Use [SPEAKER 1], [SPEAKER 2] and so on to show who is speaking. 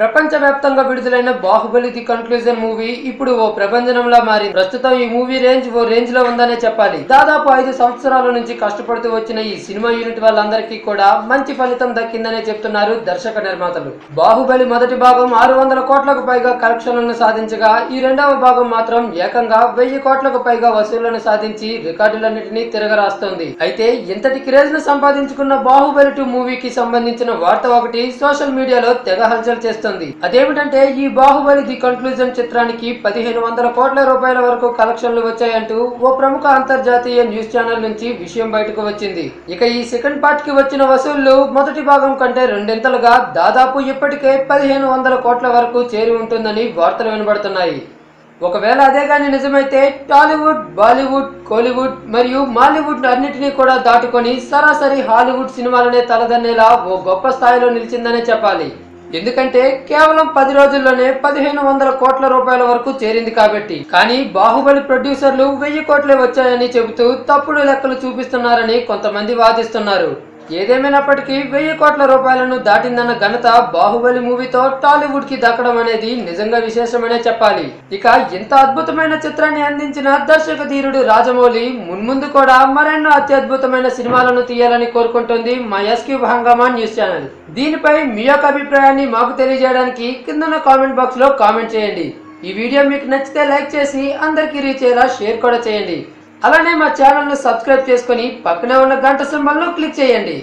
[SPEAKER 1] ప్రపంచవ్యాప్తంగా విడుదలైన Baahubali the conclusion movie ఇప్పుడు ఓ ప్రపంచంలా మారింది. ప్రస్తుతం ఈ మూవీ రేంజ్ ఓ రేంజ్లో ఉందనే చెప్పాలి. దాదాపు ఐదు సంవత్సరాల నుంచి కష్టపడుతూ వచ్చిన ఈ సినిమా యూనిట్ వాళ్ళందరికీ కూడా మంచి ఫలితం దక్కిందనే చెప్తున్నారు దర్శక నిర్మాతలు. బాహుబలి మొదటి భాగం ఆరు వందల కోట్లకు పైగా కలెక్షన్లను సాధించగా ఈ రెండవ భాగం మాత్రం ఏకంగా వెయ్యి కోట్లకు పైగా వసూళ్ళను సాధించి రికార్డులన్నింటినీ తిరగరాస్తోంది. అయితే ఇంతటి క్రేజ్ను సంపాదించుకున్న బాహుబలి టూ మూవీకి సంబంధించిన వార్త ఒకటి సోషల్ మీడియాలో తెగ హల్చల్ చేస్తుంది. అదేమిటంటే ఈ బాహుబలి ది కన్క్లూజన్ చిత్రానికి పదిహేను వందల కోట్ల రూపాయల వరకు కలెక్షన్లు వచ్చాయంటూ ఓ ప్రముఖ అంతర్జాతీయ న్యూస్ ఛానల్ నుంచి విషయం బయటకు వచ్చింది. ఇక ఈ సెకండ్ పార్ట్కి వచ్చిన వసూళ్ళు మొదటి భాగం కంటే రెండింతలుగా దాదాపు ఇప్పటికే పదిహేను వందల కోట్ల వరకు చేరి ఉంటుందని వార్తలు వినబడుతున్నాయి. ఒకవేళ అదే కానీ నిజమైతే టాలీవుడ్ బాలీవుడ్ కోలీవుడ్ మరియు మాలీవుడ్ అన్నిటినీ కూడా దాటుకొని సరాసరి హాలీవుడ్ సినిమాలనే తలదన్నేలా ఓ గొప్ప స్థాయిలో నిలిచిందనే చెప్పాలి. ఎందుకంటే కేవలం పది రోజుల్లోనే పదిహేను వందల కోట్ల రూపాయల వరకు చేరింది కాబట్టి. కానీ బాహుబలి ప్రొడ్యూసర్లు వెయ్యి కోట్లే వచ్చాయని చెబుతూ తప్పుడు లెక్కలు చూపిస్తున్నారని కొంతమంది వాదిస్తున్నారు. ఏదేమైనప్పటికీ వెయ్యి కోట్ల రూపాయలను దాటిందన్న ఘనత బాహుబలి మూవీతో టాలీవుడ్కి దక్కడం అనేది నిజంగా విశేషమనే చెప్పాలి. ఇక ఇంత అద్భుతమైన చిత్రాన్ని అందించిన దర్శక ధీరుడు రాజమౌళి మున్ముందు కూడా మరెన్నో అత్యద్భుతమైన సినిమాలను తీయాలని కోరుకుంటుంది మా ఎస్క్యూబ్ హంగామా న్యూస్ ఛానల్. దీనిపై మీ యొక్క అభిప్రాయాన్ని మాకు తెలియజేయడానికి కిందన్న కామెంట్ బాక్స్లో కామెంట్ చేయండి. ఈ వీడియో మీకు నచ్చితే లైక్ చేసి అందరికీ రీచ్ అయ్యేలా షేర్ కూడా చేయండి. అలానే మా ఛానల్ను సబ్స్క్రైబ్ చేసుకొని పక్కనే ఉన్న గంట సింబల్ను క్లిక్ చేయండి.